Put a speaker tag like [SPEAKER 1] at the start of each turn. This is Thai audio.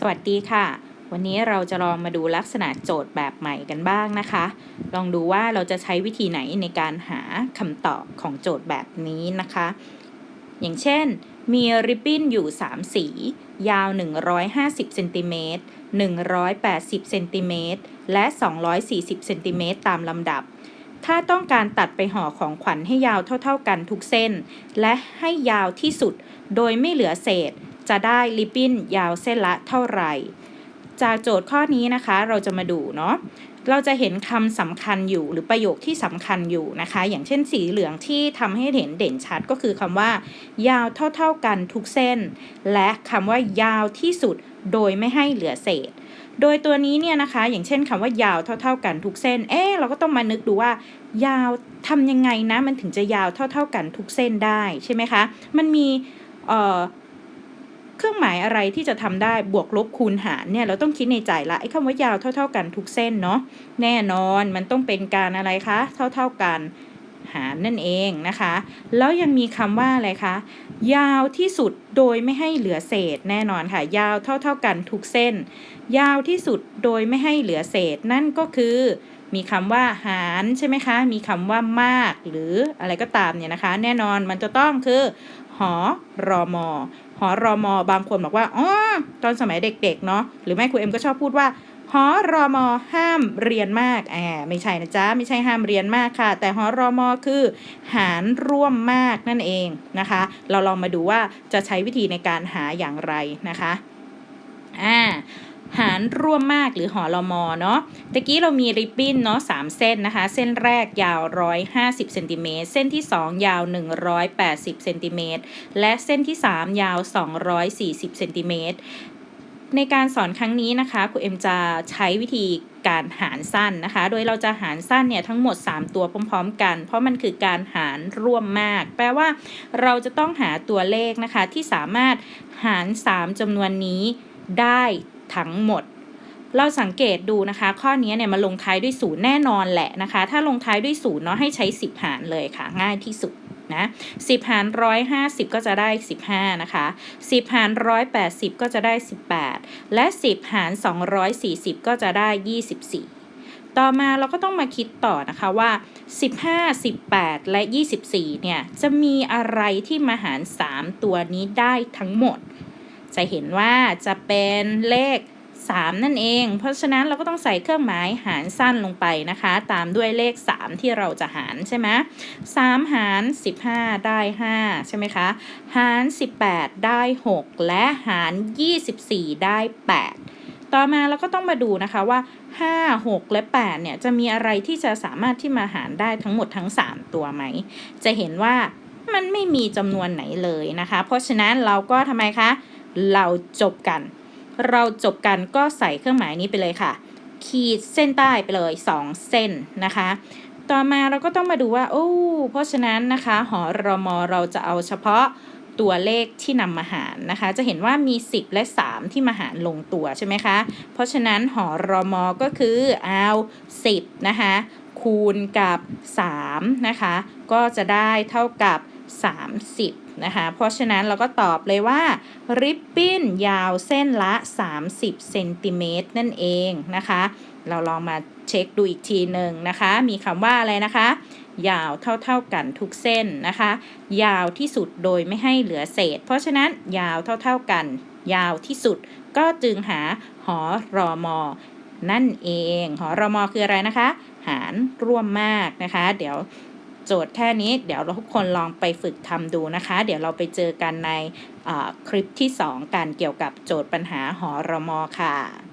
[SPEAKER 1] สวัสดีค่ะ วันนี้เราจะลองมาดูลักษณะโจทย์แบบใหม่กันบ้างนะคะ ลองดูว่าเราจะใช้วิธีไหนในการหาคำตอบของโจทย์แบบนี้นะคะ อย่างเช่น มีริบบิ้นอยู่ 3 สี ยาว 150เซนติเมตร180เซนติเมตรและ 240เซนติเมตรตามลำดับ ถ้าต้องการตัดไปห่อของขวัญให้ยาวเท่า ๆกันทุกเส้น และให้ยาวที่สุดโดยไม่เหลือเศษ จะได้ริบบิ้นยาวเส้นละเท่าไหร่ จากโจทย์ข้อนี้นะคะเราจะมาดูเนาะเราจะเห็นคำสำคัญอยู่หรือประโยคที่สำคัญอยู่นะคะ อย่างเช่นสีเหลืองที่ทำให้เห็นเด่นชัดก็คือคำว่า ยาวเท่า ๆกันทุกเส้น และคำว่ายาวที่สุดโดยไม่ให้เหลือเศษ โดยตัวนี้เนี่ยนะคะ อย่างเช่นคำว่ายาวเท่า ๆกันทุกเส้น เอ๊ะเราก็ต้องมานึกดูว่า ยาวทำยังไงนะ มันถึงจะยาวเท่า ๆกันทุกเส้นได้ใช่ไหมคะ มันมี เครื่องหมายอะไรที่จะทำได้บวกลบคูณหารเนี่ยเราต้องคิดในใจละไอ้คำว่ายาวเท่า ๆ กันทุกเส้นเนาะแน่นอนมันต้องเป็นการอะไรคะเท่า ๆกันหารนั่นเองนะคะ แล้วยังมีคำว่าอะไรคะ ยาวที่สุดโดยไม่ให้เหลือเศษแน่นอนค่ะ ยาวเท่าๆกันทุกเส้น ยาวที่สุดโดยไม่ให้เหลือเศษ นั่นก็คือ มีคำว่าหารใช่ไหมคะ มีคำว่ามากหรืออะไรก็ตามเนี่ยนะคะ แน่นอนมันจะต้องคือ หอรอมอหอรอมอบางคนบอกว่าอ๋อตอนสมัยเด็กๆเนาะหรือไม่ครูเอ็มก็ชอบพูดว่าหอรอมอห้ามเรียนมากแอบไม่ใช่นะจ๊ะ ไม่ใช่ห้ามเรียนมากค่ะ แต่หอรอมอคือ หารร่วมมากนั่นเองนะคะ เราลองมาดูว่าจะใช้วิธีในการหาอย่างไรนะคะ อ่าหารร่วมมากหรือหอรอมอเนาะตะกี้เรามีริบบิ้นเนาะสามเส้นนะคะ เส้นแรกยาว 150เซนติเมตร เส้นที่ 2 ยาว 180เซนติเมตร และเส้นที่ 3 ยาว 240เซนติเมตร ในการสอนครั้งนี้นะคะครูเอ็มจะใช้วิธีการหารสั้นนะคะ โดยเราจะหารสั้นเนี่ยทั้งหมด 3 ตัวพร้อม ๆ กัน เพราะมันคือการหารร่วมมาก แปลว่าเราจะต้องหาตัวเลขนะคะที่สามารถหาร 3จำนวนนี้ ได้ทั้งหมด เราสังเกตดูนะคะ ข้อนี้เนี่ยมาลงท้ายด้วยศูนย์แน่นอนแหละนะคะ ถ้าลงท้ายด้วยศูนย์เนาะให้ใช้ 10 หารเลยค่ะ ง่ายที่สุดนะ10 หาร 150 ก็จะได้ 15 นะคะ 10 หาร 180 ก็จะได้ 18 และ 10 หาร 240 ก็จะได้ 24 ต่อมาเราก็ต้องมาคิดต่อนะคะว่า 15 18 และ 24 เนี่ย จะมีอะไรที่มาหาร 3 ตัวนี้ได้ทั้งหมด จะเห็นว่าจะเป็นเลข 3 นั่นเอง เพราะฉะนั้นเราก็ต้องใส่เครื่องหมายหารสั้นลงไปนะคะ ตามด้วยเลข 3 ที่เราจะหารใช่ไหม3หาร 15 ได้ 5 ใช่ไหมคะ หาร 18 ได้ 6 และหาร 24 ได้ 8ต่อมาเราก็ต้องมาดูนะคะว่า 5 6 และ 8 เนี่ย จะมีอะไรที่จะสามารถที่มาหารได้ทั้งหมดทั้ง 3 ตัวไหม จะเห็นว่ามันไม่มีจำนวนไหนเลยนะคะ เพราะฉะนั้นเราก็ทำไมคะ เราจบกัน เราจบกันก็ใส่เครื่องหมายนี้ไปเลยค่ะ ขีดเส้นใต้ไปเลย 2 เส้นนะคะ ต่อมาเราก็ต้องมาดูว่า โอ้เพราะฉะนั้นนะคะ หอรมเราจะเอาเฉพาะตัวเลขที่นำมาหารนะคะ จะเห็นว่ามี 10 และ 3 ที่มาหารลงตัวใช่ไหมคะ เพราะฉะนั้นหอรมก็คือเอา 10 นะคะ คูณกับ 3 นะคะ ก็จะได้เท่ากับ 30 นะคะ เพราะฉะนั้นเราก็ตอบเลยว่า ริบบิ้นยาวเส้นละ 30เซนติเมตรนั่นเองนะคะ เราลองมาเช็คดูอีกทีหนึ่งนะคะ มีคำว่าอะไรนะคะ ยาวเท่าๆกันทุกเส้นนะคะ ยาวที่สุดโดยไม่ให้เหลือเศษ เพราะฉะนั้นยาวเท่าๆกัน ยาวที่สุดก็จึงหาหอรอมอนั่นเอง หอรอมอคืออะไรนะคะ หารร่วมมากนะคะ เดี๋ยว โจทย์แค่นี้เดี๋ยวเราทุกคนลองไปฝึกทำดูนะคะ เดี๋ยวเราไปเจอกันในคลิปที่ 2 กันเกี่ยวกับโจทย์ปัญหาหอรมอค่ะ